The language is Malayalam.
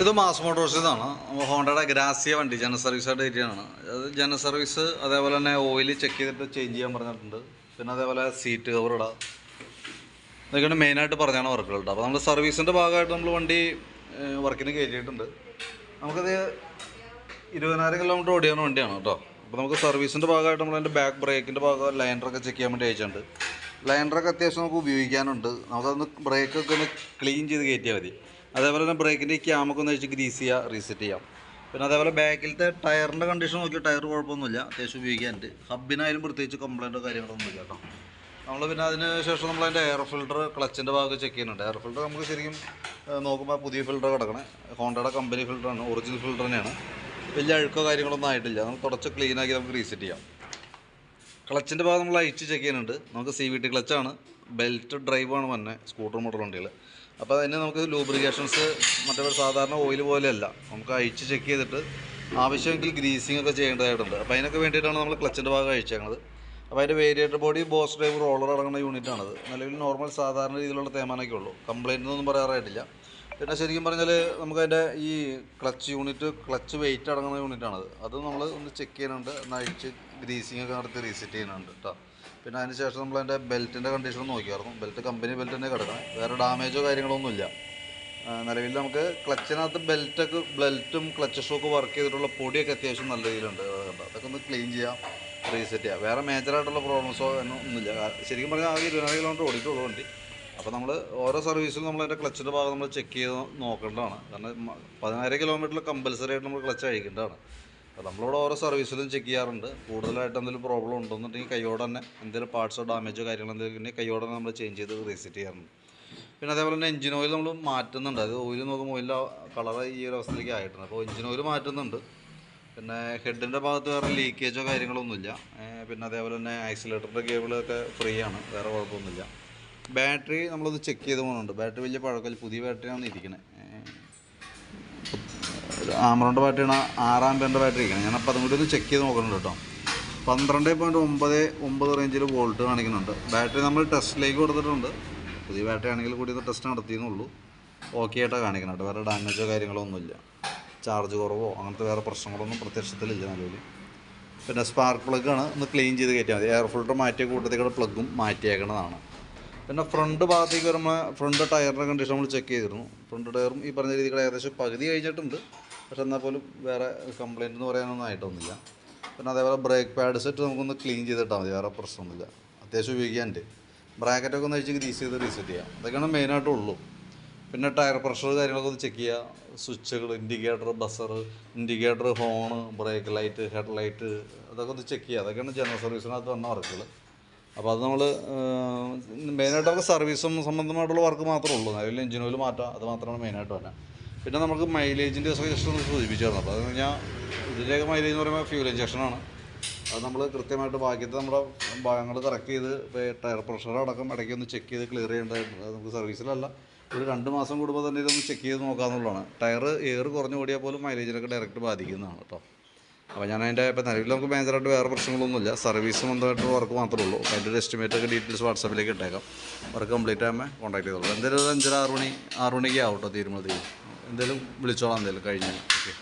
ഇത് മാസ് മോട്ടോഴ്സിൽ നിന്നാണ് ഹോണ്ടയുടെ ഗ്രാസിയ വണ്ടി ജന സർവീസായിട്ട് കയറ്റിയാണ് അത് ജന സർവീസ് അതേപോലെ തന്നെ ഓയിൽ ചെക്ക് ചെയ്തിട്ട് ചേഞ്ച് ചെയ്യാൻ പറഞ്ഞിട്ടുണ്ട്. പിന്നെ അതേപോലെ സീറ്റ് കവർ ഇടാം. ഇതൊക്കെയാണ് മെയിനായിട്ട് പറഞ്ഞാണ് വർക്കുകൾ കേട്ടോ അപ്പോൾ നമ്മൾ സർവീസിന്റെ ഭാഗമായിട്ട് നമ്മൾ വണ്ടി വർക്കിന് കയറ്റിയിട്ടുണ്ട്. നമുക്കത് ഇരുപതിനായിരം കിലോമീറ്റർ ഓടിയാണ് വണ്ടിയാണ് കേട്ടോ. അപ്പോൾ നമുക്ക് സർവീസിന്റെ ഭാഗമായിട്ട് നമ്മൾ അതിന്റെ ബാക്ക് ബ്രേക്കിന്റെ ഭാഗം ലൈനറൊക്കെ ചെക്ക് ചെയ്യാൻ വേണ്ടി അയച്ചിട്ടുണ്ട്. ലൈനറൊക്കെ അത്യാവശ്യം നമുക്ക് ഉപയോഗിക്കാനുണ്ട്. നമുക്കതൊന്ന് ബ്രേക്കൊക്കെ ഒന്ന് ക്ലീൻ ചെയ്ത് കയറ്റിയാൽ മതി. അതേപോലെ തന്നെ ബ്രേക്കിന്റെ ക്യാമൊക്കെ ഒന്ന് വെച്ച് ഗ്രീസ് ചെയ്യുക റീസെറ്റ് ചെയ്യാം. പിന്നെ അതേപോലെ ബാക്കിലത്തെ ടയറിന്റെ കണ്ടീഷൻ നോക്കി ടയർ കുഴപ്പമൊന്നുമില്ല. അത്യാവശ്യം ഉപയോഗിക്കാനുണ്ട്. ഹബിനായാലും പ്രത്യേകിച്ച് കംപ്ലൈന്റോ കാര്യങ്ങളൊന്നും ഇല്ല കേട്ടോ. നമ്മൾ പിന്നെ അതിന് ശേഷം നമ്മൾ അതിന്റെ എയർ ഫിൽട്ടർ ക്ലച്ചിന്റെ ഭാഗം ചെക്ക് ചെയ്യുന്നുണ്ട്. എയർ ഫിൽട്ടർ നമുക്ക് ശരിക്കും നോക്കുമ്പോൾ പുതിയ ഫിൽട്ടർ കിടക്കണേ. ഹോണ്ടയുടെ കമ്പനി ഫിൽട്ടറാണ് ഒറിജിനൽ ഫിൽട്ടർ തന്നെയാണ്. വലിയ അഴുക്കോ കാര്യങ്ങളൊന്നും ആയിട്ടില്ല. നമുക്ക് തുടച്ച് ക്ലീൻ ആക്കി നമുക്ക് റീസെറ്റ് ചെയ്യാം. ക്ലച്ചിന്റെ ഭാഗം നമ്മൾ അയച്ച് ചെക്ക് ചെയ്യുന്നുണ്ട്. നമുക്ക് സി വി ടി ക്ലച്ചാണ് ബെൽറ്റ് ഡ്രൈവാണ് വന്നെ സ്കൂട്ടർ മോട്ടോർ വണ്ടികൾ അപ്പോൾ അതിന് നമുക്ക് ലൂബ്രിക്കേഷൻസ് മറ്റേ സാധാരണ ഓയിൽ പോലെയല്ല. നമുക്ക് അയച്ച് ചെക്ക് ചെയ്തിട്ട് ആവശ്യമെങ്കിൽ ഗ്രീസിംഗ് ഒക്കെ ചെയ്യേണ്ടതായിട്ടുണ്ട്. അപ്പോൾ അതിനൊക്കെ വേണ്ടിയിട്ടാണ് നമ്മൾ ക്ലച്ചിന്റെ ഭാഗം അയച്ചേക്കുന്നത് അപ്പോൾ അതിന്റെ variator body boss drive roller അടങ്ങുന്ന യൂണിറ്റാണത് നിലവിൽ നോർമൽ സാധാരണ രീതിയിലുള്ള തേമാനൊക്കെ ഉള്ളൂ. കംപ്ലയിന്റ് ഒന്നും പറയാറായിട്ടില്ല. പിന്നെ ശരിക്കും പറഞ്ഞാൽ നമുക്ക് അതിന്റെ ഈ ക്ലച്ച് യൂണിറ്റ് ക്ലച്ച് വെയിറ്റ് അടങ്ങുന്ന യൂണിറ്റാണത് അത് നമ്മൾ ഒന്ന് ചെക്ക് ചെയ്യുന്നുണ്ട്. നൈറ്റ് ഗ്രീസിങ് ഒക്കെ നടത്തി റീസെറ്റ് ചെയ്യുന്നുണ്ട് കേട്ടോ പിന്നെ അതിന് ശേഷം നമ്മൾ അതിന്റെ ബെൽറ്റിന്റെ കണ്ടീഷൻ നോക്കിയായിരുന്നു. ബെൽറ്റ് കമ്പനി ബെൽറ്റ് തന്നെ കിടക്കണം. വേറെ ഡാമേജോ കാര്യങ്ങളൊന്നുമില്ല നിലവിൽ നമുക്ക് ക്ലച്ചിനകത്ത് ബെൽറ്റൊക്കെ ബെൽറ്റും ക്ലച്ച് ഷോക്ക് വർക്ക് ചെയ്തിട്ടുള്ള പൊടിയൊക്കെ അത്യാവശ്യം നല്ല രീതിയിലുണ്ട്. അതൊക്കെ ഒന്ന് ക്ലീൻ ചെയ്യാം റീസെറ്റ് ചെയ്യാം. വേറെ മേജറായിട്ടുള്ള പ്രോബ്ലംസോ ഒന്നും ഒന്നുമില്ല. ശരിക്കും പറഞ്ഞാൽ ആകെ ഇരുപതിനായിരം കിലോമീറ്റർ ഓടിയിട്ടുള്ളൂ വണ്ടി. അപ്പോൾ നമ്മൾ ഓരോ സർവീസിലും നമ്മൾ അതിന്റെ ക്ലച്ചിന്റെ ഭാഗം നമ്മൾ ചെക്ക് ചെയ്ത് നോക്കേണ്ടതാണ്. കാരണം പതിനായിരം കിലോമീറ്ററിൽ കമ്പൽസറി ആയിട്ട് നമ്മൾ ക്ലച്ച് അഴിക്കേണ്ടതാണ്. അപ്പോൾ നമ്മളിവിടെ ഓരോ സർവീസിലും ചെക്ക് ചെയ്യാറുണ്ട്. കൂടുതലായിട്ട് എന്തെങ്കിലും പ്രോബ്ലം ഉണ്ടെന്നുണ്ടെങ്കിൽ കൈയോടെ തന്നെ എന്തെങ്കിലും പാർട്സോ ഡാമേജോ കാര്യങ്ങളോ എന്തെങ്കിലും ഉണ്ടെങ്കിൽ കൈയോടെ തന്നെ നമ്മൾ ചേഞ്ച് ചെയ്ത് റീസെറ്റ് ചെയ്യാറുണ്ട്. പിന്നെ അതേപോലെ തന്നെ എഞ്ചിൻ ഓയിൽ നമ്മൾ മാറ്റുന്നുണ്ട്. അത് ഓയിൽ നോക്കുമ്പോൾ ഓയിലിന്റെ കളർ ഈ ഒരു അവസ്ഥയിലേക്ക് ആയിട്ടുണ്ട്. അപ്പോൾ എഞ്ചിൻ ഓയിൽ മാറ്റുന്നുണ്ട്. പിന്നെ ഹെഡിന്റെ ഭാഗത്ത് വേറെ ലീക്കേജോ കാര്യങ്ങളൊന്നുമില്ല. പിന്നെ അതേപോലെ തന്നെ ആക്സിലേറ്ററിന്റെ കേബിളൊക്കെ ഫ്രീ ആണ്. വേറെ കുഴപ്പമൊന്നുമില്ല. ബാറ്ററി നമ്മളത് ചെക്ക് ചെയ്ത് പോകുന്നുണ്ട് ബാറ്ററി വലിയ പഴക്കമില്ല പുതിയ ബാറ്ററിയാണ് ഇരിക്കുന്നത് ഒരു ബാറ്ററിയാണ് ആറാം പേരുടെ ബാറ്ററി ഇരിക്കുന്നത് ഞാൻ അപ്പം അതും കൂടി ഒന്ന് ചെക്ക് ചെയ്ത് നോക്കുന്നുണ്ട് കേട്ടോ. പന്ത്രണ്ട് പോയിന്റ് ഒമ്പത് ഒമ്പത് റേഞ്ചിൽ വോൾട്ട് കാണിക്കുന്നുണ്ട്. ബാറ്ററി നമ്മൾ ടെസ്റ്റിലേക്ക് കൊടുത്തിട്ടുണ്ട്. പുതിയ ബാറ്ററി ആണെങ്കിൽ കൂടി ഒന്ന് ടെസ്റ്റ് നടത്തിയെന്നുള്ളൂ. ഓക്കെ ആയിട്ടാണ് കാണിക്കുന്നുണ്ട് വേറെ ഡാമേജോ കാര്യങ്ങളോ ഒന്നുമില്ല. ചാർജ് കുറവോ അങ്ങനത്തെ വേറെ പ്രശ്നങ്ങളൊന്നും പ്രത്യക്ഷത്തിലില്ല നിലവിൽ പിന്നെ സ്പാർക്ക് പ്ലഗ് ആണ്. ഒന്ന് ക്ലീൻ ചെയ്ത് കയറ്റിയാൽ മതി. എയർ ഫിൽട്ടർ മാറ്റിയ കൂട്ടത്തേക്കുള്ള പ്ലഗും മാറ്റിയേക്കണതാണ്. പിന്നെ ഫ്രണ്ട് ഭാഗത്തേക്ക് വരുമ്പോൾ ഫ്രണ്ട് ടയറിന്റെ കണ്ടീഷൻ നമ്മൾ ചെക്ക് ചെയ്തിരുന്നു. ഫ്രണ്ട് ടയറും ഈ പറഞ്ഞ രീതിയിൽ ഏകദേശം പകുതി കഴിഞ്ഞിട്ടുണ്ട്. പക്ഷെ എന്നാൽ പോലും വേറെ കംപ്ലയിന്റ് എന്ന് പറയാനൊന്നും ആയിട്ടൊന്നുമില്ല. പിന്നെ അതേപോലെ ബ്രേക്ക് പാഡ് സെറ്റ് നമുക്കൊന്ന് ക്ലീൻ ചെയ്തിട്ടാൽ മതി വേറെ പ്രശ്നമൊന്നുമില്ല. അത്യാവശ്യം ഉപയോഗിക്കാനുണ്ട്. ബ്രാക്കറ്റൊക്കെ ഒന്ന് അഴിച്ച് ഗ്രീസ് ചെയ്ത് റീസെറ്റ് ചെയ്യാം. അതൊക്കെയാണ് മെയിനായിട്ടുള്ളൂ പിന്നെ ടയർ പ്രഷർ കാര്യങ്ങളൊക്കെ ഒന്ന് ചെക്ക് ചെയ്യുക സ്വിച്ചുകൾ indicator buzzer indicator horn brake light head light അതൊക്കെ ഒന്ന് ചെക്ക് ചെയ്യുക അതൊക്കെയാണ് ജനറൽ സർവീസിനകത്ത് വന്ന വർക്കുകൾ അപ്പോൾ അത് നമ്മൾ മെയിനായിട്ട് നമുക്ക് സർവീസും സംബന്ധമായിട്ടുള്ള വർക്ക് മാത്രമേ ഉള്ളൂ. നിലവിൽ എഞ്ചിൻ ഓയിൽ മാറ്റാം. അത് മാത്രമാണ് മെയിനായിട്ട് തന്നെ പിന്നെ നമുക്ക് മൈലേജിന്റെ സജഷൻ സൂചിപ്പിച്ചായിരുന്നു അപ്പോൾ അത് കഴിഞ്ഞാൽ ഇതിലേക്ക് മൈലേജ് എന്ന് പറയുമ്പോൾ ഫ്യൂൽ ഇഞ്ചക്ഷനാണ് അത് നമ്മൾ കൃത്യമായിട്ട് ബാക്കിയത്തെ നമ്മുടെ ഭാഗങ്ങൾ കറക്റ്റ് ചെയ്ത് ടയർ പ്രഷർ അടക്കം ഇടയ്ക്ക് ഒന്ന് ചെക്ക് ചെയ്ത് ക്ലിയർ ചെയ്യേണ്ടതായിട്ടുണ്ട് നമുക്ക് സർവീസിലല്ല ഒരു രണ്ട് മാസം കൂടുമ്പോൾ തന്നെ ഇതൊന്ന് ചെക്ക് ചെയ്ത് നോക്കാമെന്നുള്ളതാണ് ടയർ എയർ കുറഞ്ഞു ഓടിയാൽ പോലും മൈലേജിനൊക്കെ ഡയറക്റ്റ് ബാധിക്കുന്നതാണ് കേട്ടോ. അപ്പോൾ ഞാൻ അതിന്റെ ഇപ്പോൾ നിലവിൽ നമുക്ക് മേജറായിട്ട് വേറെ പ്രശ്നങ്ങളൊന്നുമില്ല. സർവീസ് ബന്ധമായിട്ടുള്ള വർക്ക് മാത്രമേ ഉള്ളൂ. അപ്പോൾ അതിന്റെ എസ്റ്റിമേറ്റ് ഒക്കെ ഡീറ്റെയിൽസ് വാട്സാപ്പിലേക്ക് ഇട്ടേക്കാം. വർക്ക് കംപ്ലീറ്റ് ആകുമ്പോൾ കോൺടാക്ട് ചെയ്തോളൂ. എന്തെങ്കിലും ഒരു അഞ്ചര ആറ് മണി ആറ് മണിക്ക് ആവട്ടോ തീരുമാനത്തിൽ എന്തെങ്കിലും വിളിച്ചോളാം എന്തെങ്കിലും കഴിഞ്ഞാൽ ഓക്കെ